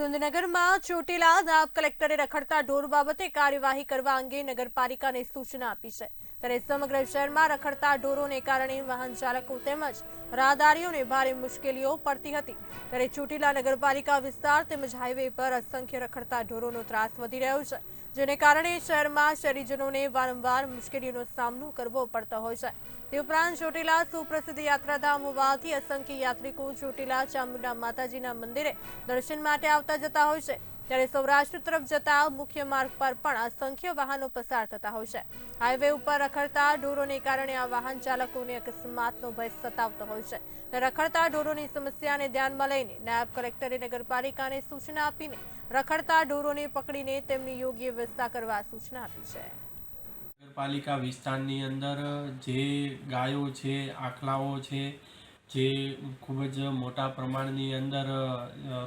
સુરેન્દ્રનગરમાં ચોટીલા નાયબ કલેક્ટરે રખડતા ઢોર બાબતે કાર્યવાહી કરવા અંગે નગરપાલિકાને સૂચના આપી છે. ત્યારે સમગ્ર શહેરમાં રખડતા ઢોરોને કારણે વાહન ચાલકો તેમજ રાહદારીઓને ભારે મુશ્કેલીઓ પડતી હતી. ત્યારે ચોટીલા નગરપાલિકા વિસ્તાર તેમજ હાઈવે પર અસંખ્ય રખડતા ઢોરોનો ત્રાસ વધી રહ્યો છે, જેને કારણે શહેરમાં શહેરીજનોને વારંવાર મુશ્કેલીઓનો સામનો કરવો પડતો હોય છે. તે ઉપરાંત ચોટીલા સુપ્રસિદ્ધ યાત્રાધામ હોવાથી અસંખ્ય યાત્રિકો ચોટીલા ચામુંડા માતાજીના મંદિરે દર્શન માટે આવતા જતા હોય છે. ત્યારે સૌરાષ્ટ્ર તરફ જતા મુખ્ય માર્ગ પર પણ અસંખ્ય વાહનો પસાર થતા હોય છે. હાઈવે ઉપર રખડતા ઢોરોને કારણે આ વાહન ચાલકોને અકસ્માતનો ભય સતાવતો હોય છે. રખડતા ઢોરોની સમસ્યાને ધ્યાનમાં લઈને નાયબ કલેક્ટરે નગરપાલિકાને સૂચના આપીને રખડતા ઢોરોને પકડીને તેમની યોગ્ય વ્યવસ્થા કરવા સૂચના આપી છે. નગરપાલિકા વિસ્તારની અંદર જે ગાયો છે, આખલાઓ છે જે ખૂબ જ મોટા પ્રમાણની અંદર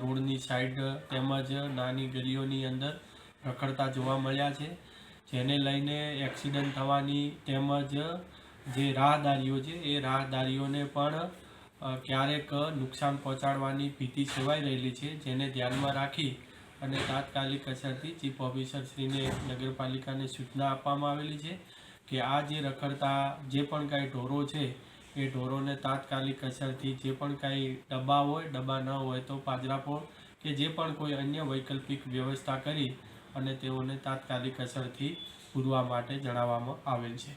રોડની સાઈડ તેમજ નાની ગલીઓની અંદર રખડતા જોવા મળ્યા છે. જેને લઈને એક્સિડન્ટ થવાની તેમજ જે રાહદારીઓ છે, એ રાહદારીઓને પણ ક્યારેક નુકસાન પહોંચાડવાની ભીતિ સેવાઈ રહેલી છે, જેને ધ્યાનમાં રાખી અને તાત્કાલિક અસરથી ચીફ ઓફિસરશ્રીને નગરપાલિકાને સૂચના આપવામાં આવેલી છે કે આ જે રખડતા, જે પણ કાંઈ ઢોરો છે એ ઢોરોને તાત્કાલિક અસરથી જે પણ કાંઈ ડબ્બા હોય, ડબ્બા ન હોય તો પાજરાપોળ કે જે પણ કોઈ અન્ય વૈકલ્પિક વ્યવસ્થા કરી અને તેઓને તાત્કાલિક અસરથી પૂરવા માટે જણાવવામાં આવેલ છે.